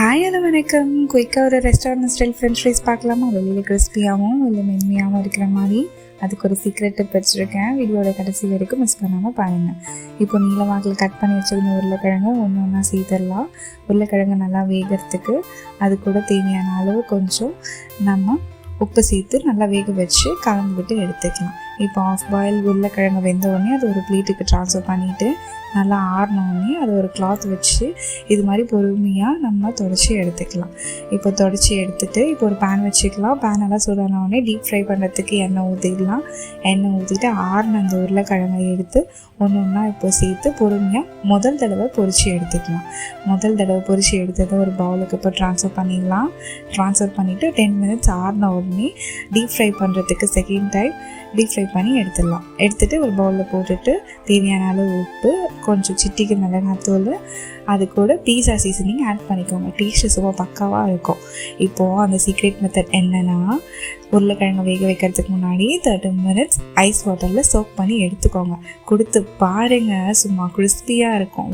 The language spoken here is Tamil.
ஹாய் ஹலோ வணக்கம். குயிக்காக ஒரு ரெஸ்டாரண்ட் ஸ்டைல் ஃப்ரெஞ்ச் ஃப்ரைஸ் பார்க்கலாமா? வெளியில் கிறிஸ்பியாகவும் இல்லை மென்மையாகவும் இருக்கிற மாதிரி. அதுக்கு ஒரு சீக்ரெட் டிப் வச்சுருக்கேன். வீடியோட கடைசி வரைக்கும் மிஸ் பண்ணாமல் பாருங்கள் இப்போ நீளவாக்கில் கட் பண்ணி வச்சுருந்த உருளைக்கிழங்கு ஒன்று ஒன்றா சேர்த்துடலாம். உருளைக்கிழங்கு நல்லா வேகிறதுக்கு அது கூட தேவையான அளவு கொஞ்சம் நம்ம உப்பு சேர்த்து நல்லா வேக வச்சு கலந்து விட்டு எடுத்துக்கலாம். இப்போ ஆஃப் பாயில் உருளைக்கிழங்கு வெந்த உடனே அது ஒரு ப்ளீட்டுக்கு ட்ரான்ஸ்ஃபர் பண்ணிவிட்டு நல்லா ஆறினோடனே அதை ஒரு கிளாத் வச்சு இது மாதிரி பொறுமையாக நம்ம தொடச்சி எடுத்துக்கலாம். இப்போ தொடச்சி எடுத்துட்டு இப்போ ஒரு பேன் வச்சுக்கலாம். பேன் எல்லாம் சூடானவுடனே டீப் ஃப்ரை பண்ணுறதுக்கு எண்ணெய் ஊற்றிடலாம் எண்ணெய் ஊற்றிட்டு ஆறின அந்த உருளைக்கிழங்கை எடுத்து ஒன்று ஒன்றா இப்போ சேர்த்து பொறுமையாக முதல் தடவை பொரிச்சு எடுத்துக்கலாம். முதல் தடவை பொறிச்சு எடுத்ததை ஒரு பவுலுக்கு இப்போ ட்ரான்ஸ்ஃபர் பண்ணிடலாம். ட்ரான்ஸ்ஃபர் பண்ணிவிட்டு டென் மினிட்ஸ் ஆறின உடனே டீப் ஃப்ரை பண்ணுறதுக்கு செகண்ட் டைம் டீப் ஃப்ரை பண்ணி எடுத்துடலாம். எடுத்துகிட்டு ஒரு பவுலில் போட்டுட்டு தேவையான அளவு உப்பு கொஞ்சம் சிட்டிக்கு மிளகாத்தூள் அது கூட பீஸா சீசனிங் ஆட் பண்ணிக்கோங்க. டேஸ்ட்டு சும்மா பக்காவாக இருக்கும். இப்போது அந்த சீக்ரெட் மெத்தட் என்னென்னா உருளைக்கிழங்கு வேக வைக்கிறதுக்கு முன்னாடி தேர்ட்டி மினிட்ஸ் ஐஸ் வாட்டரில் சோக் பண்ணி எடுத்துக்கோங்க. கொடுத்து பாருங்கள் சும்மா கிறிஸ்பியாக இருக்கும்